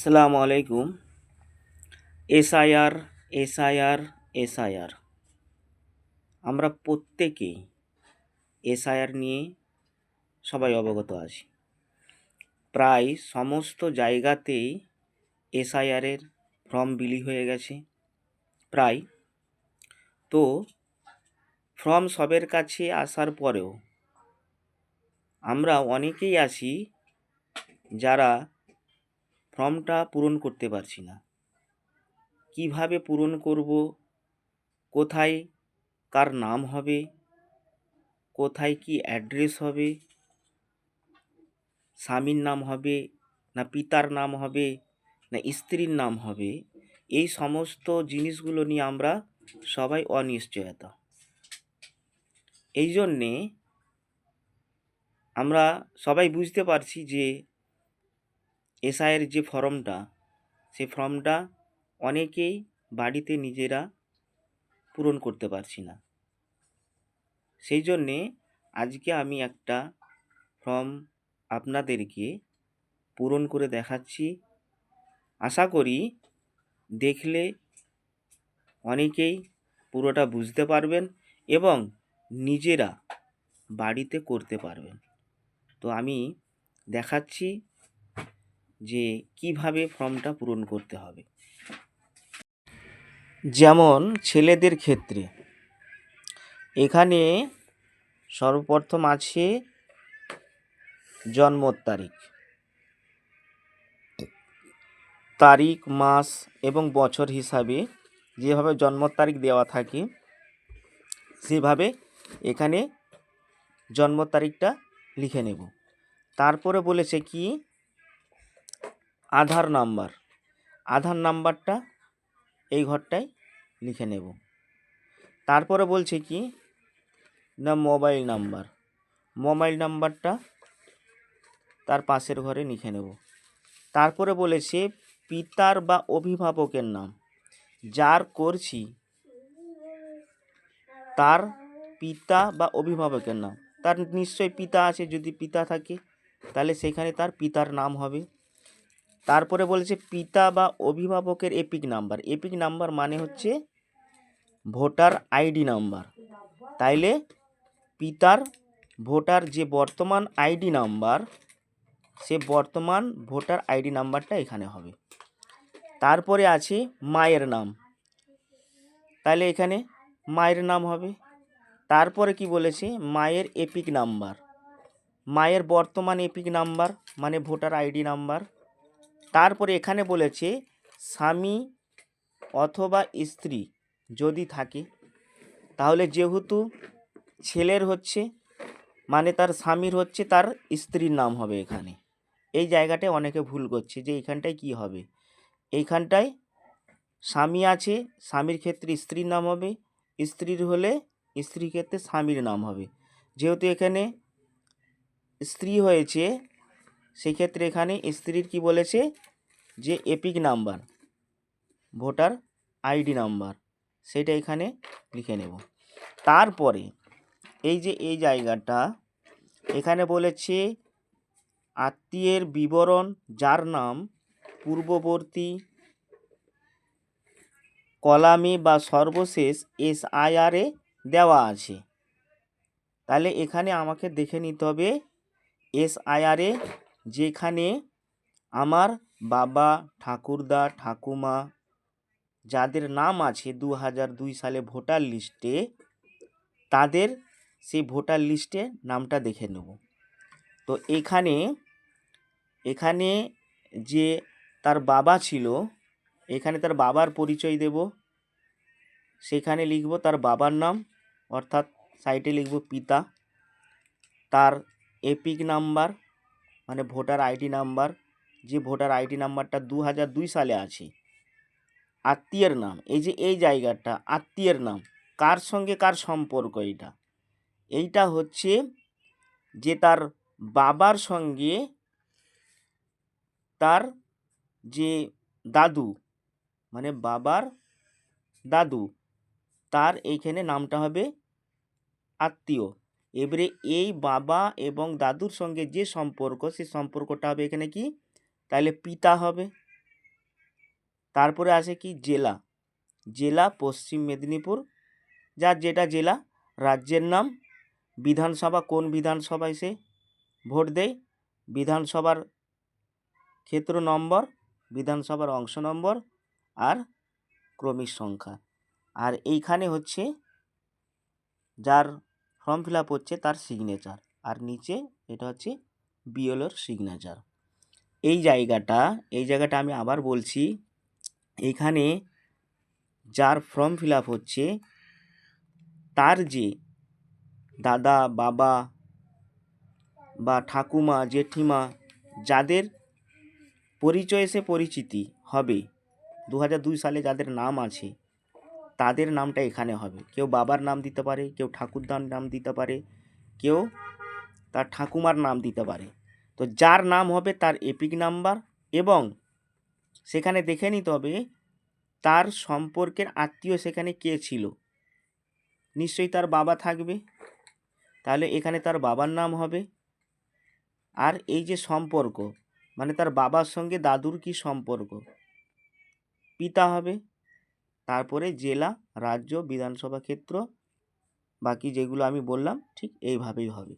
আসসালামু আলাইকুম। SIR SIR SIR. আমরা প্রত্যেকেই এসআইআর নিয়ে সবাই অবগত আছি। প্রায় সমস্ত জায়গাতেই এসআইআরের ফর্ম বিলি হয়ে গেছে, প্রায়। তো ফর্ম সবের কাছে আসার পরেও আমরা অনেকেই আছি যারা ফর্মটা পূরণ করতে পারছি না। কীভাবে পূরণ করব? কোথায় কার নাম হবে? কোথায় কি অ্যাড্রেস হবে? স্বামীর নাম হবে না পিতার নাম হবে না স্ত্রীর নাম হবে? এই সমস্ত জিনিসগুলো নিয়ে আমরা সবাই অনিশ্চয়তা। এই জন্যে আমরা সবাই বুঝতে পারছি যে এসআইয়ের যে ফর্মটা সেই ফর্মটা অনেকেই বাড়িতে নিজেরা পূরণ করতে পারছি না। সেই জন্যে আজকে আমি একটা ফর্ম আপনাদেরকে পূরণ করে দেখাচ্ছি। আশা করি দেখলে অনেকেই পুরোটা বুঝতে পারবেন এবং নিজেরা বাড়িতে করতে পারবেন। তো আমি দেখাচ্ছি যে কীভাবে ফর্মটা পূরণ করতে হবে। যেমন ছেলেদের ক্ষেত্রে, এখানে সর্বপ্রথম আছে জন্মর তারিখ তারিখ, মাস এবং বছর হিসাবে যেভাবে জন্ম তারিখ দেওয়া থাকে, সেভাবে এখানে জন্ম তারিখটা লিখে নেব। তারপরে বলেছে কি আধার নাম্বার। আধার নাম্বারটা এই ঘরটায় লিখে নেব। তারপরে বলছে কি, না, মোবাইল নাম্বার। মোবাইল নাম্বারটা তার পাশের ঘরে লিখে নেব। তারপরে বলেছে, পিতার বা অভিভাবকের নাম। যার করছি, তার পিতা বা অভিভাবকের নাম। তার নিশ্চয়ই পিতা আছে, যদি পিতা থাকে, তাহলে সেখানে তার পিতার নাম হবে। তারপরে বলেছে পিতা বা অভিভাবকের এপিক নাম্বার। এপিক নাম্বার মানে হচ্ছে ভোটার আইডি নাম্বার। তাইলে পিতার, ভোটার যে বর্তমান আইডি নাম্বার, সে বর্তমান ভোটার আইডি নাম্বারটা এখানে হবে। তারপরে আছে মায়ের নাম। তাহলে এখানে মায়ের নাম হবে। তারপরে কি বলেছে? মায়ের এপিক নাম্বার। মায়ের বর্তমান এপিক নাম্বার মানে ভোটার আইডি নাম্বার। তারপরে এখানে বলেছে, স্বামী অথবা স্ত্রী যদি থাকে, তাহলে যেহেতু ছেলের হচ্ছে মানে তার স্বামীর হচ্ছে, তার স্ত্রীর নাম হবে এখানে। এই জায়গাটায় অনেকে ভুল করছে যে এইখানটায় কি হবে। এইখানটায় স্বামী আছে, স্বামীর ক্ষেত্রে স্ত্রীর নাম হবে, স্ত্রীর হলে স্ত্রীর ক্ষেত্রে স্বামীর নাম হবে। যেহেতু এখানে স্ত্রী হয়েছে সেক্ষেত্রে এখানে স্ত্রীর কি বলেছে? যে EPIC number, voter ID number, সেটা এখানে লিখে নেব। তারপরে এই যে এই জায়গাটা, এখানে বলেছে, আত্মীয়ের বিবরণ যার নাম পূর্ববর্তী কলামে বা সর্বশেষ এসআইআরে দেওয়া আছে। তাহলে এখানে আমাকে দেখে নিতে হবে, এসআইআরে যেখানে আমার বাবা, ঠাকুরদা, ঠাকুমা যাদের নাম আছে দু হাজার দুই সালে ভোটার লিস্টে, তাদের সেই ভোটার লিস্টে নামটা দেখে নেব। তো এখানে এখানে যে তার বাবা ছিল, এখানে তার বাবার পরিচয় দেব। সেখানে লিখব তার বাবার নাম, অর্থাৎ সাইটে লিখব পিতা। তার এপিক নাম্বার মানে ভোটার আইডি নাম্বার, যে ভোটার আইডি নাম্বারটা দু হাজার দুই সালে আছে, আত্মীয়ের নাম, এই যে এই জায়গাটা, আত্মীয়ের নাম, কার সঙ্গে কার সম্পর্ক এইটা? এইটা হচ্ছে যে তার বাবার সঙ্গে তার যে দাদু মানে বাবার দাদু, তার এইখানে নামটা হবে আত্মীয়। এবারে এই বাবা এবং দাদুর সঙ্গে যে সম্পর্ক সে সম্পর্কটা হবে এখানে কি? তাহলে পিতা হবে। তারপরে আসে কি? জেলা। জেলা পশ্চিম মেদিনীপুর। যার যেটা জেলা, রাজ্যের নাম। বিধানসভা কোন বিধানসভায় সে? ভোট দেয়। বিধানসভার ক্ষেত্র নম্বর, বিধানসভার অংশ নম্বর আর ক্রমিক সংখ্যা। আর এইখানে হচ্ছে যার ফর্ম ফিল আপ হচ্ছে তার সিগনেচার আর নিচে এটা হচ্ছে বিএলওর সিগনেচার এই জায়গাটা এই জায়গাটা আমি আবার বলছি এইখানে যার ফর্ম ফিল আপ হচ্ছে, তার যে দাদা, বাবা বা ঠাকুমা, জেঠিমা, যাদের পরিচয় সে পরিচিতি হবে দু হাজার দুই সালে যাদের নাম আছে তাদের নামটা এখানে হবে। কেউ বাবার নাম দিতে পারে, কেউ ঠাকুরদার নাম দিতে পারে, কেউ তার ঠাকুমার নাম দিতে পারে। তো যার নাম হবে তার এপিক নাম্বার এবং সেখানে দেখে নিতে হবে তার সম্পর্কের আত্মীয় সেখানে কে ছিল। নিশ্চয়ই তার বাবা থাকবে। তাহলে এখানে তার বাবার নাম হবে। আর এই যে সম্পর্ক মানে তার বাবার সঙ্গে দাদুর কি সম্পর্ক? পিতা হবে। তারপরে জেলা রাজ্য বিধানসভা ক্ষেত্র বাকি যেগুলো আমি বললাম ঠিক এইভাবেই হবে।